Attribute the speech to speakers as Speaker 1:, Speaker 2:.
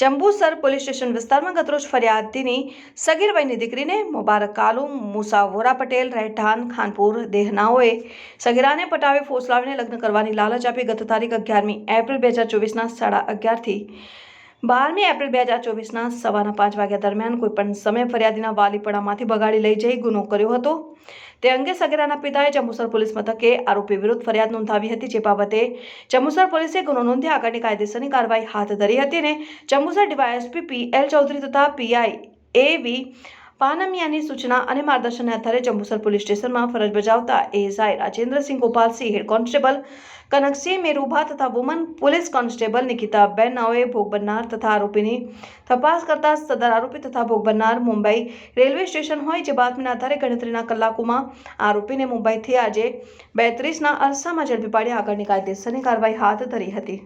Speaker 1: Jambusar police station વિસ્તારમાં ગતરોજ ફરિયાદીની સગીર વયની દીકરીને મુબારક કાલુ મુસાવોરા પટેલ, રહેઠાણ, ખાનપુર, દેહનાઓએ સગીરાને પટાવી ફોસલાવીને લગ્ન કરવાની લાલચ આપી ગત તારીખ અગિયારમી એપ્રિલ બે હજાર ચોવીસના સાડા અગિયારથી બારમી એપ્રિલ બે હજાર ચોવીસના સવારના પાંચ વાગ્યા દરમિયાન કોઈપણ સમય ફરિયાદીના વાલીપડામાંથી બગાડી લઈ જઈ ગુનો કર્યો હતો. તે અંગે સગીરાના પિતાએ જંબુસર પોલીસ મથકે આરોપી વિરુદ્ધ ફરિયાદ નોંધાવી હતી, જે બાબતે જંબુસર પોલીસે ગુનો નોંધી આગળની કાયદેસરની કાર્યવાહી હાથ ધરી હતી અને Jambusar DYSP P L Chaudhary તથા પીઆઈ એ વી પાનમિયાની સૂચના અને માર્ગદર્શનને આધારે જંબુસર પોલીસ સ્ટેશનમાં ફરજ બજાવતા ASI Rajendrasinh Gopalsinh head constable Kanaksinh Merubha તથા વુમન પોલીસ કોન્સ્ટેબલ નિકિતા બેન નાઓએ ભોગ બનનાર તથા આરોપીની તપાસ કરતા સદર આરોપી તથા ભોગ બનનાર મુંબઈ રેલવે સ્ટેશન હોય જે બાતમીના આધારે ગણતરીના કલાકોમાં આરોપીને મુંબઈથી આજે બેત્રીસના અરસામાં ઝડપી પાડી આગળની કાયદેસરની કાર્યવાહી હાથ ધરી હતી.